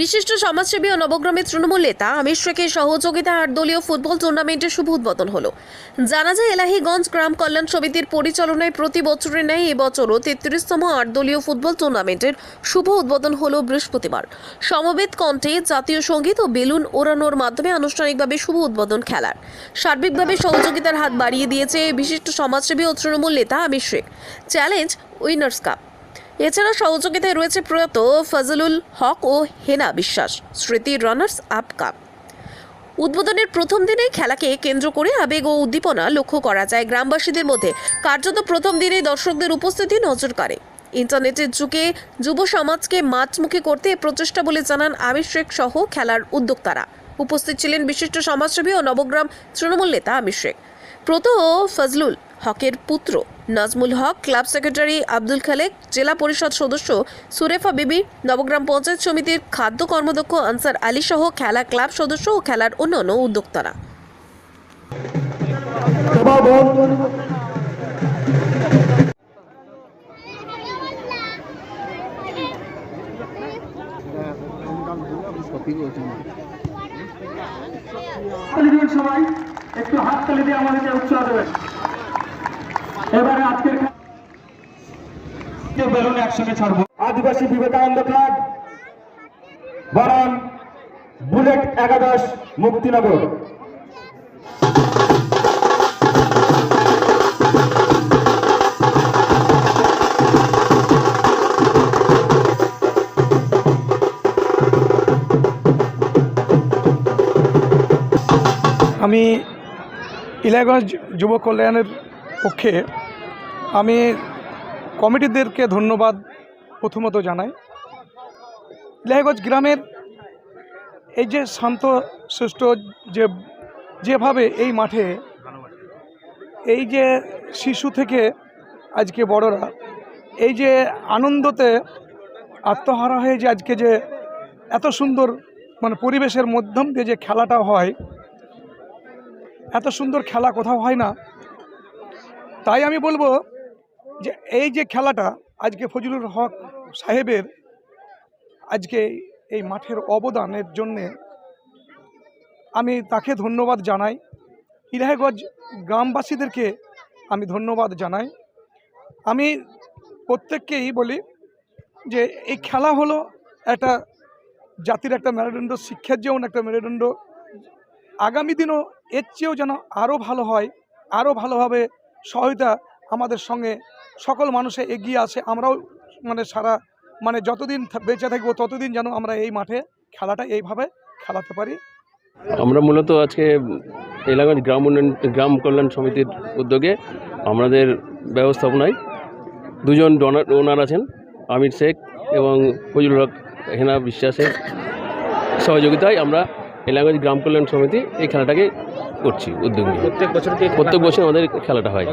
বিশিষ্ট সমাজসেবী ও নবগ্রামের তৃণমূল নেতা আমির শেখের সহযোগিতা আট দলীয় ফুটবল টুর্নামেন্টের শুভ উদ্বোধন হলো। জানা যায়, এলাহিগঞ্জ গ্রাম কল্যাণ সমিতির পরিচালনায় প্রতি বছরের ন্যায় এবছরও তেত্রিশতম আট দলীয় ফুটবল টুর্নামেন্টের শুভ উদ্বোধন হলো বৃহস্পতিবার। সমবেত কণ্ঠে জাতীয় সংগীত ও বেলুন ওড়ানোর মাধ্যমে আনুষ্ঠানিকভাবে শুভ উদ্বোধন খেলার। সার্বিকভাবে সহযোগিতার হাত বাড়িয়ে দিয়েছে বিশিষ্ট সমাজসেবী ও তৃণমূল নেতা Amir Sheikh. Challenge winners cup. এছাড়া সহযোগিতায় রয়েছে প্রয়াত ফজলুল হক ও হেনা বিশ্বাস, স্মৃতি রানার্স আপ কাপ উদ্বোধনের প্রথম দিনে খেলাকে কেন্দ্র করে আবেগ ও উদ্দীপনা লক্ষ্য করা যায় গ্রামবাসীদের মধ্যে। কার্যত প্রথম দিনেই দর্শকদের উপস্থিতি নজর কাড়ে। ইন্টারনেটের যুগে যুব সমাজকে মাঠমুখী করতে প্রচেষ্টা বলে জানান আমির শেখ সহ খেলার উদ্যোক্তারা। উপস্থিত ছিলেন বিশিষ্ট সমাজসেবী ও নবগ্রাম তৃণমূল নেতা আমির শেখ। প্রত ফজলুল হকের পুত্র। নাজমুল হক, ক্লাব সেক্রেটারি আব্দুল খালেক, জেলা পরিষদ সদস্য সুরেফা বিবি, নবগ্রাম পঞ্চায়েত সমিতির খাদ্য কর্মদক্ষ আনসার আলী সহ খেলা ক্লাব সদস্য ও খেলার অন্যান্য উদ্যোক্তারা। সবাই, একটু হাততালি দিয়ে আমাদেরকে উৎসাহ দেবেন। এবারে আজকের বেলুন একসঙ্গে ছাড়বো। আদিবাসী বিবেকানন্দ ক্লাব বরান বুলেট একাদশ মুক্তিনগর। আমি ইলাগঞ্জ যুব কল্যাণের পক্ষে আমি কমিটিদেরকে ধন্যবাদ প্রথমত জানাই। ইলাহিগঞ্জ গ্রামের এই যে শান্ত শ্রেষ্ঠ যে, যেভাবে এই মাঠে এই যে শিশু থেকে আজকে বড়রা, এই যে আনন্দতে আত্মহারা হয়ে যে আজকে যে এত সুন্দর মানে পরিবেশের মধ্যম দিয়ে যে খেলাটা হয়, এত সুন্দর খেলা কোথাও হয় না। তাই আমি বলব যে এই যে খেলাটা আজকে ফজলুল হক সাহেবের আজকে এই মাঠের অবদানের জন্যে আমি তাকে ধন্যবাদ জানাই। ইলাহেগঞ্জ গ্রামবাসীদেরকে আমি ধন্যবাদ জানাই। আমি প্রত্যেককেই বলি যে এই খেলা হলো একটা জাতির একটা মেরুদণ্ড, শিক্ষার যেমন একটা মেরুদণ্ড। আগামী দিনও এর চেয়েও যেন আরও ভালো হয়, আরও ভালোভাবে সহায়তা আমাদের সঙ্গে সকল মানুষে এগিয়ে আসে। আমরাও মানে সারা মানে যতদিন বেঁচে থাকব ততদিন যেন আমরা এই মাঠে খেলাটা এইভাবে খেলাতে পারি। আমরা মূলত আজকে এলাকার গ্রাম উন্নয়ন, গ্রাম কল্যাণ সমিতির উদ্যোগে আমাদের ব্যবস্থাপনায় দুজন ডোনার ওনার আছেন, আমির শেখ এবং ফজলুল হক হেনা বিশ্বাসের সহযোগিতায় আমরা এলাকার গ্রাম কল্যাণ সমিতি এই খেলাটাকে করছি উদ্যোগ নিয়ে। প্রত্যেক বছর প্রত্যেক বছর আমাদের খেলাটা হয়।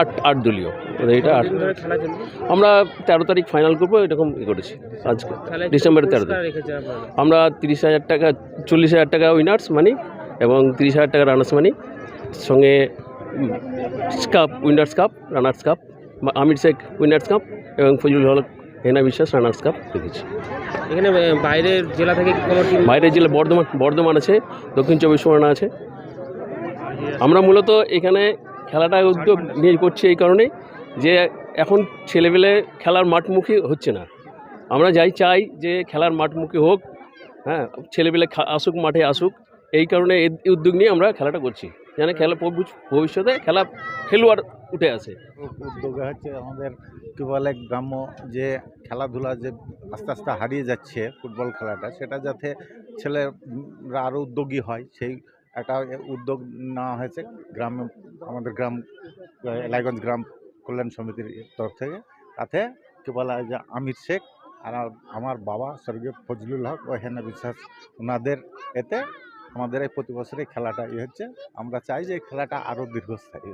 আট আট দলীয়। এটা আট। আমরা তেরো তারিখ ফাইনাল করব এরকম ই করেছি। আজকে ডিসেম্বরের তেরো তারিখ। আমরা তিরিশ হাজার টাকা চল্লিশ হাজার টাকা উইনার্স মানি এবং তিরিশ হাজার টাকা রানার্স মানি সঙ্গে cup winners cup runners cup Amir Sheikh winners cup এবং ফজলুল হক হেনা বিশ্বাস রানার্স কাপ রেখেছি। এখানে বাইরের জেলা থেকে কোনো টিম বাইরের জেলা বর্ধমান বর্ধমান আছে, দক্ষিণ চব্বিশ পরগনা আছে। আমরা মূলত এখানে খেলাটা উদ্যোগ নিয়ে করছি এই কারণে যে এখন ছেলেবেলে খেলার মাঠমুখী হচ্ছে না। আমরা যাই, চাই যে খেলার মাঠমুখী হোক হ্যাঁ ছেলেবেলে আসুক, মাঠে আসুক, এই কারণে এই এই উদ্যোগ নিয়ে আমরা খেলাটা করছি। যেন খেলা, ভবিষ্যতে খেলা খেলোয়াড় উঠে আসে উদ্যোগে হচ্ছে আমাদের কী বলে গ্রাম্য যে খেলাধুলা যে আস্তে আস্তে হারিয়ে যাচ্ছে ফুটবল খেলাটা, সেটা যাতে ছেলেরা আরও উদ্যোগী হয়, সেই একটা উদ্যোগ নেওয়া হয়েছে গ্রামে, আমাদের গ্রাম এলাইগঞ্জ গ্রাম কল্যাণ সমিতির তরফ থেকে। তাতে কী বলা হয় যে আমির শেখ আর আমার বাবা স্বর্গীয় ফজলুল হক ও হেনা বিশ্বাস ওনাদের এতে আমাদের এই প্রতি বছরই খেলাটা ইয়ে হচ্ছে। আমরা চাই যে এই খেলাটা আরও দীর্ঘস্থায়ী।